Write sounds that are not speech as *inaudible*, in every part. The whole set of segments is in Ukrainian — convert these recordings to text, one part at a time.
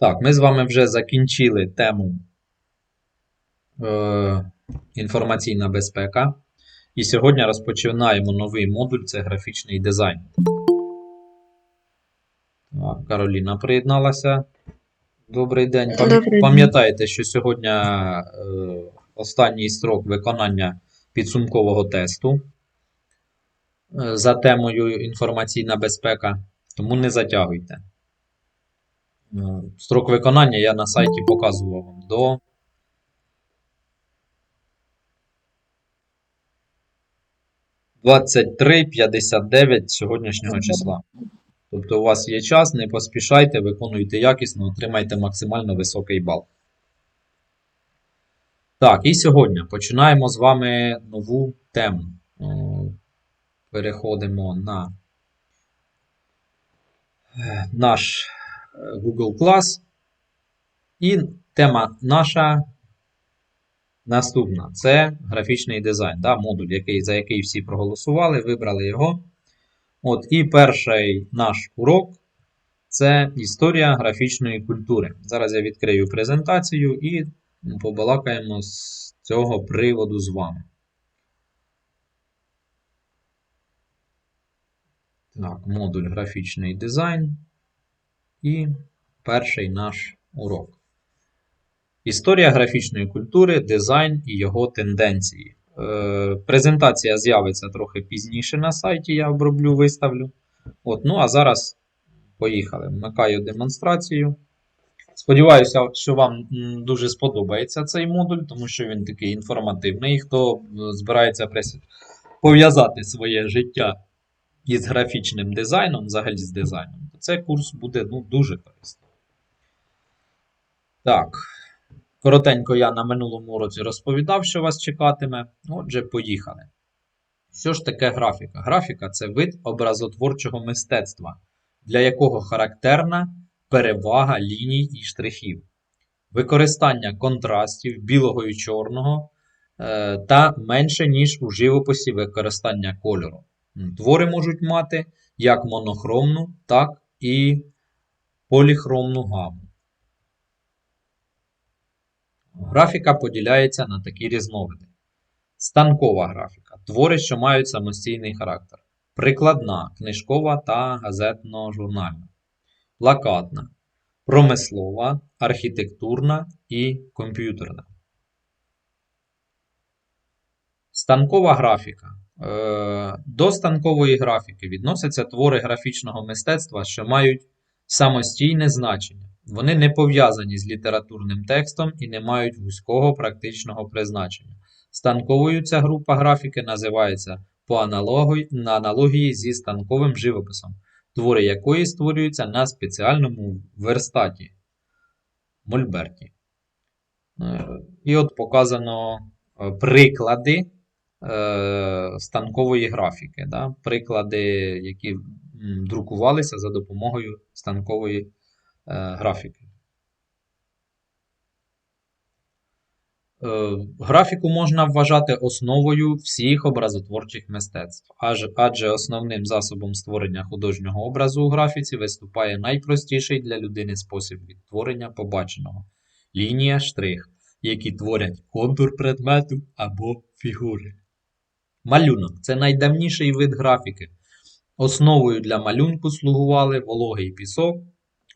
Так, ми з вами вже закінчили тему е, інформаційна безпека. І сьогодні розпочинаємо новий модуль це графічний дизайн. Так, Кароліна приєдналася. Добрий день. Пам- Добрий день. Пам'ятаєте, що сьогодні е, останній строк виконання підсумкового тесту е, за темою інформаційна безпека, тому не затягуйте. Е, Строк виконання я на сайті показував вам до. «23.59 сьогоднішнього числа. Тобто у вас є час, не поспішайте, виконуйте якісно, отримайте максимально високий бал. Так, і сьогодні починаємо з вами нову тему. Переходимо на е, наш е, Google Class. І тема наша наступна це графічний дизайн, да, модуль, який, за який всі проголосували, вибрали його. От, І перший наш урок це історія графічної культури. Зараз я відкрию презентацію і побалакаємо з цього приводу з вами. Так, модуль графічний дизайн. І перший наш урок. Історія графічної культури, дизайн і його тенденції. Е, презентація з'явиться трохи пізніше на сайті, я оброблю, виставлю. От, ну а зараз поїхали. Вмикаю демонстрацію. Сподіваюся, що вам дуже сподобається цей модуль, тому що він такий інформативний. Хто е, збирається пов'язати своє життя із графічним дизайном, взагалі з дизайном, цей курс буде ну, дуже корисним. Так. Коротенько я на минулому уроці розповідав, що вас чекатиме. Отже, поїхали. Що ж таке графіка? Графіка це вид образотворчого мистецтва, для якого характерна перевага ліній і штрихів, використання контрастів білого і чорного е, та менше, ніж у живописі використання кольору. Твори можуть мати як монохромну, так і поліхромну гаму. Графіка поділяється на такі різновиди. Станкова графіка твори, що мають самостійний характер. Прикладна, книжкова та газетно-журнальна. Плакатна, промислова, архітектурна і комп'ютерна. Станкова графіка. Е, До станкової графіки відносяться твори графічного мистецтва, що мають самостійне значення. Вони не пов'язані з літературним текстом і не мають вузького практичного призначення. Станковою ця група графіки називається по аналогії, на аналогії зі станковим живописом, твори якої створюються на спеціальному верстаті Мольберті. Е, І от показано е, приклади станкової графіки. Да? Приклади, які друкувалися за допомогою станкової е, графіки. Е, Графіку можна вважати основою всіх образотворчих мистецтв, адже основним засобом створення художнього образу у графіці виступає найпростіший для людини спосіб відтворення побаченого лінія, штрих, які творять контур предмету або фігури. Малюнок це найдавніший вид графіки. Основою для малюнку слугували вологий пісок,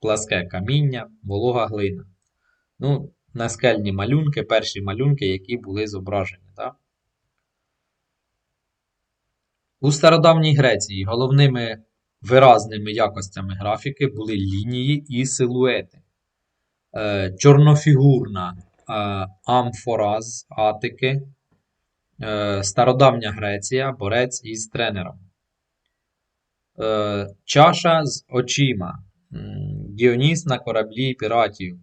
пласке каміння, волога глина. Ну, наскельні малюнки, перші малюнки, які були зображені. Да? У стародавній Греції головними виразними якостями графіки були лінії і силуети. Е, чорнофігурна е, амфора з Атики, стародавня Греція, борець із тренером. Е, чаша з очима. Діоніс на кораблі піратів.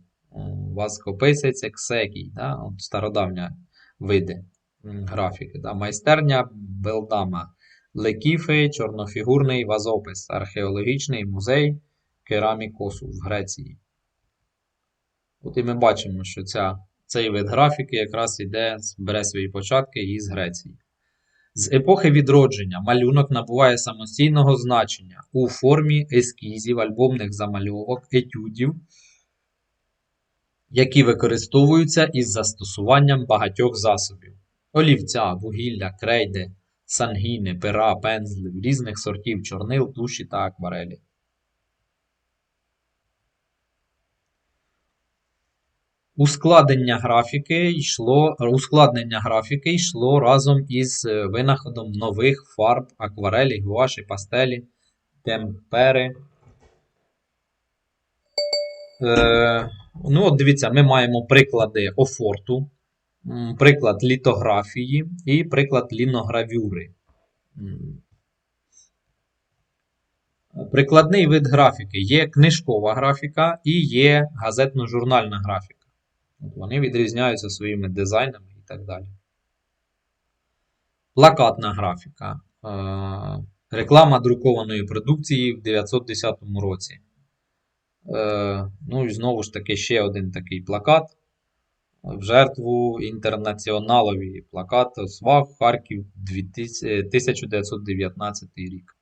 Васкописець Ексекій, да? От стародавня види графіки. Да? Майстерня Белдама. Лекіфи, чорнофігурний вазопис, археологічний музей керамікосу в Греції. От і ми бачимо, що ця, цей вид графіки якраз іде, бере свої початки із Греції. З епохи відродження малюнок набуває самостійного значення у формі ескізів, альбомних замальовок, етюдів, які використовуються із застосуванням багатьох засобів: олівця, вугілля, крейди, сангіни, пера, пензлів, різних сортів чорнил, туші та акварелі. Ускладнення графіки йшло, ускладнення графіки йшло разом із е, винаходом нових фарб, акварелі, гуаші, пастелі, темпери. Е, ну, от дивіться, ми маємо приклади офорту, приклад літографії і приклад ліногравюри. Прикладний вид графіки є книжкова графіка і є газетно-журнальна графіка. От Вони відрізняються своїми дизайнами і так далі. Плакатна графіка. Е, Реклама друкованої продукції в 910 році. Е, Ну і знову ж таки ще один такий плакат. В жертву інтернаціоналові плакат СВАГ Харків 1919 рік.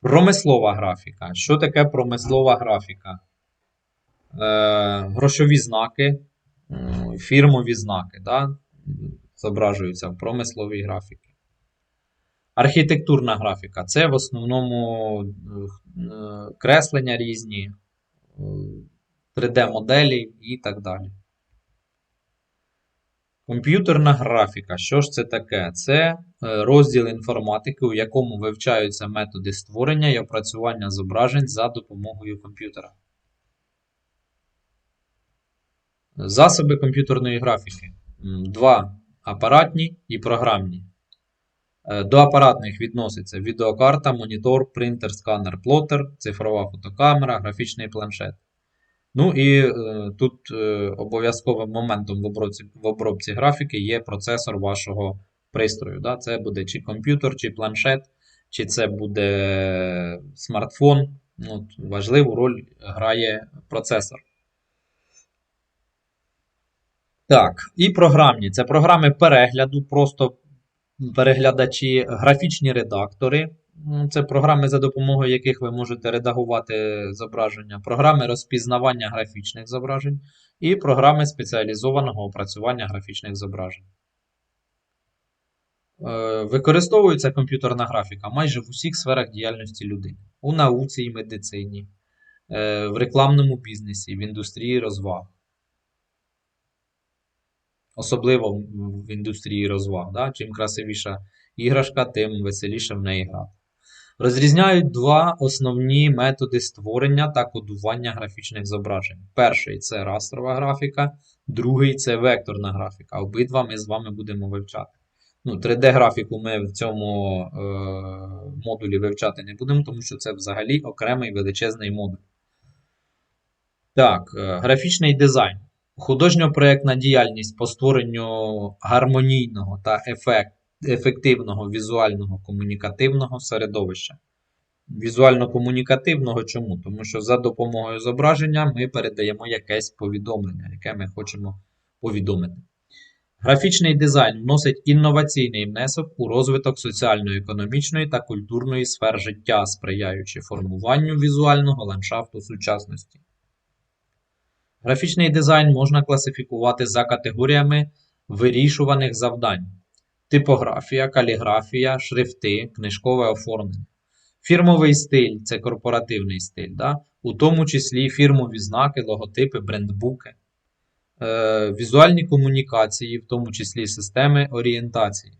Промислова графіка. Що таке промислова графіка? Е, грошові знаки, фірмові знаки, да? зображуються в промисловій графіці. Архітектурна графіка це в основному е, креслення різні, 3D-моделі і так далі. Комп'ютерна графіка. Що ж це таке? Це е, розділ інформатики, у якому вивчаються методи створення і опрацювання зображень за допомогою комп'ютера. Засоби комп'ютерної графіки. Два апаратні і програмні. Е, До апаратних відноситься відеокарта, монітор, принтер, сканер, плотер, цифрова фотокамера, графічний планшет. Ну і е, тут е, обов'язковим моментом в обробці, в обробці графіки є процесор вашого пристрою. Да? Це буде чи комп'ютер, чи планшет, чи це буде смартфон. Ну, важливу роль грає процесор. Так, і програмні. Це програми перегляду, просто переглядачі, графічні редактори. Це програми, за допомогою яких ви можете редагувати зображення, програми розпізнавання графічних зображень і програми спеціалізованого опрацювання графічних зображень. Е, Використовується комп'ютерна графіка майже в усіх сферах діяльності людини: у науці і медицині, е, в рекламному бізнесі, в індустрії розваг. Особливо в- індустрії розваг. Да? Чим красивіша іграшка, тим веселіше в неї грати. Розрізняють два основні методи створення та кодування графічних зображень. Перший це растрова графіка, другий це векторна графіка. Обидва ми з вами будемо вивчати. Ну, 3D-графіку ми в цьому е, модулі вивчати не будемо, тому що це взагалі окремий величезний модуль. Так, е, графічний дизайн. Художньо-проєктна діяльність по створенню гармонійного та ефект, ефективного візуального комунікативного середовища. Візуально-комунікативного чому? Тому що за допомогою зображення ми передаємо якесь повідомлення, яке ми хочемо повідомити. Графічний дизайн вносить інноваційний внесок у розвиток соціально-економічної та культурної сфер життя, сприяючи формуванню візуального ландшафту сучасності. Графічний дизайн можна класифікувати за категоріями вирішуваних завдань: типографія, каліграфія, шрифти, книжкове оформлення. Фірмовий стиль це корпоративний стиль, да? у тому числі фірмові знаки, логотипи, брендбуки. Е, візуальні комунікації, в тому числі системи орієнтації.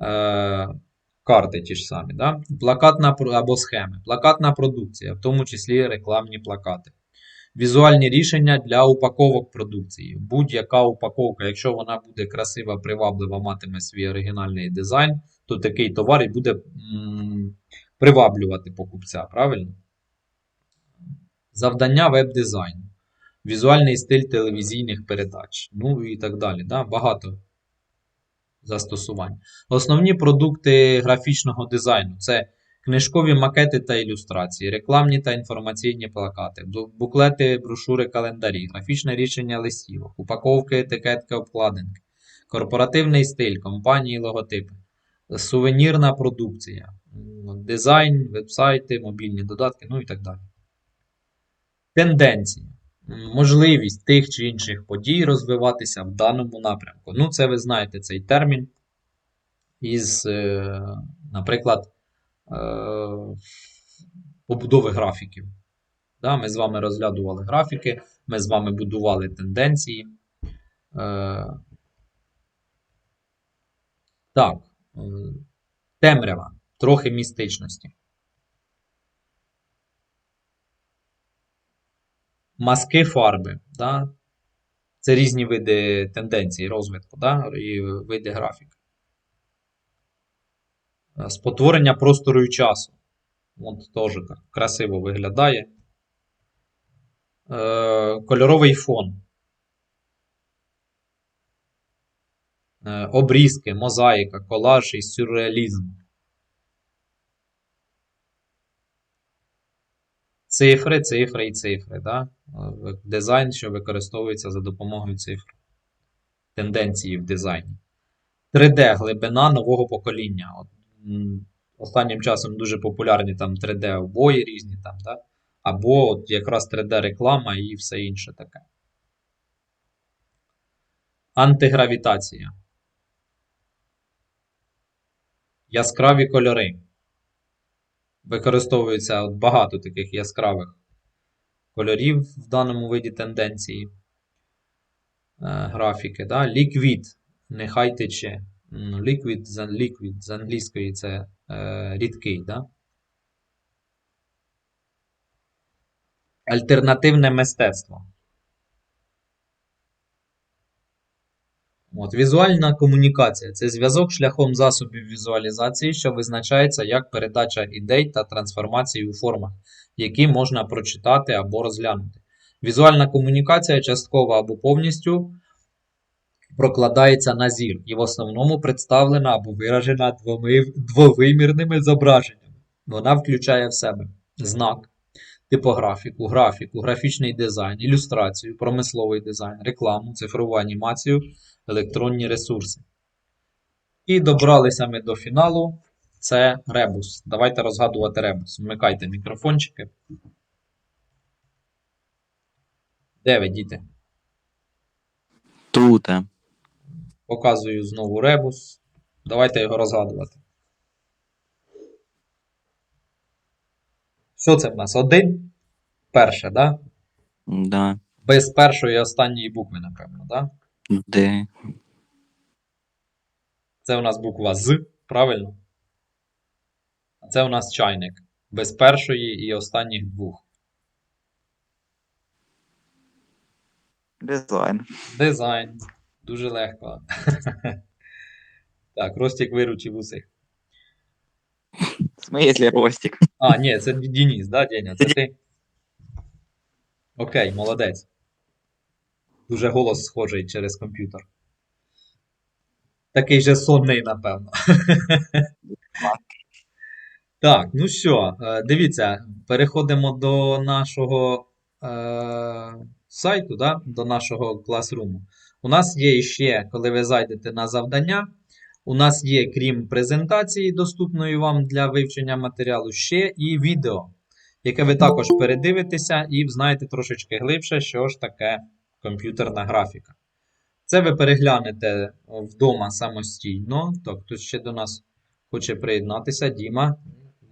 Е, карти ті ж самі. Да? Плакатна або схеми. Плакатна продукція, в тому числі рекламні плакати. Візуальні рішення для упаковок продукції. Будь-яка упаковка, якщо вона буде красива, приваблива, матиме свій оригінальний дизайн, то такий товар і буде м, приваблювати покупця, правильно? Завдання веб-дизайну. Візуальний стиль телевізійних передач. Ну і так далі. Да? Багато застосувань. Основні продукти графічного дизайну це книжкові макети та ілюстрації, рекламні та інформаційні плакати, буклети, брошури, календарі, графічне рішення листівок, упаковки, етикетки, обкладинки, корпоративний стиль, компанії, логотипи, сувенірна продукція, дизайн, вебсайти, мобільні додатки, ну і так далі. Тенденції. можливість тих чи інших подій розвиватися в даному напрямку. Ну, це ви знаєте цей термін із, е, наприклад, побудови графіків. Да, ми з вами розглядували графіки, ми з вами будували тенденції. Е, так, е, темрява, трохи містичності. Маски фарби. Да? Це різні види тенденцій розвитку да? і види графіки. Е, Спотворення простору і часу. От теж красиво виглядає. Е, кольоровий фон. Е, обрізки, мозаїка, колаж і сюрреалізм. Цифри, цифри і цифри. Да? Дизайн, що використовується за допомогою цифр. Тенденції в дизайні. 3D глибина нового покоління. От, останнім часом дуже популярні там 3D обої різні там, да? або от якраз 3D реклама і все інше таке. Антигравітація. Яскраві кольори. Використовується от багато таких яскравих кольорів в даному виді тенденції е, графіки. Да? Ліквід. Нехай тече. М, Liquid, з- liquid з англійської це е, рідкий. Да? Альтернативне мистецтво. От, візуальна комунікація це зв'язок шляхом засобів візуалізації, що визначається як передача ідей та трансформації у формах, які можна прочитати або розглянути. Візуальна комунікація частково або повністю прокладається на зір і в основному представлена або виражена двовимірними зображеннями. Вона включає в себе знак, типографіку, графіку, графічний дизайн, ілюстрацію, промисловий дизайн, рекламу, цифрову анімацію, електронні ресурси. І добралися ми до фіналу. Це ребус. Давайте розгадувати ребус. Вмикайте мікрофончики. Де ви, діти? Тут. Показую знову ребус. Давайте його розгадувати. Що це в нас? Один? Перше, да? Да. Без першої і останньої букви, напевно, да? Де. Це у нас буква З, правильно? А це у нас чайник. Без першої і останніх двох. Дизайн. Дизайн. Дуже легко. *laughs* Так, Ростік виручив усіх. Смислі Ростик. А, ні, це Дініс, да, Деня? Це ти? Окей, молодець. Дуже голос схожий через комп'ютер. Такий же сонний, напевно. *laughs* Так, ну що, е, дивіться, переходимо до нашого е, сайту, да, до нашого класруму. У нас є ще, коли ви зайдете на завдання, у нас є, крім презентації, доступної вам для вивчення матеріалу, ще і відео, яке ви також передивитеся і знаєте трошечки глибше, що ж таке комп'ютерна графіка. Це ви переглянете вдома самостійно. Так, хтось ще до нас хоче приєднатися. Діма,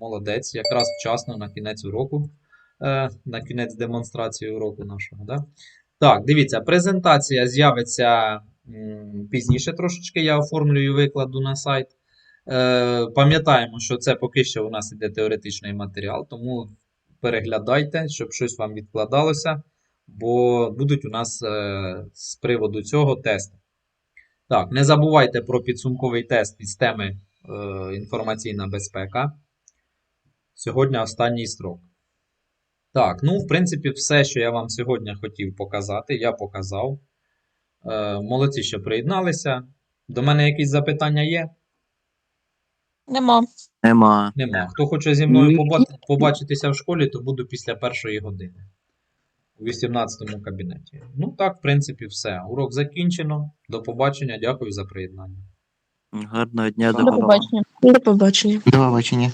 молодець, якраз вчасно на кінець уроку, е, на кінець демонстрації уроку нашого. Да? Так, дивіться, презентація з'явиться пізніше трошечки. Я оформлю і викладу на сайт. Е, пам'ятаємо, що це поки що у нас іде теоретичний матеріал, тому переглядайте, щоб щось вам відкладалося, бо будуть у нас е, з приводу цього тести. Так, не забувайте про підсумковий тест із теми е, інформаційна безпека. Сьогодні останній строк. Так, ну, в принципі, все, що я вам сьогодні хотів показати, я показав. Е, молодці, що приєдналися. До мене якісь запитання є? Нема. Нема. Нема. Хто хоче зі мною поба- побачитися в школі, то буду після першої години. У 18 кабінеті. Ну, так, в принципі, все. Урок закінчено. До побачення. Дякую за приєднання. Гарного дня, До до До побачення. побачення. До побачення. До побачення.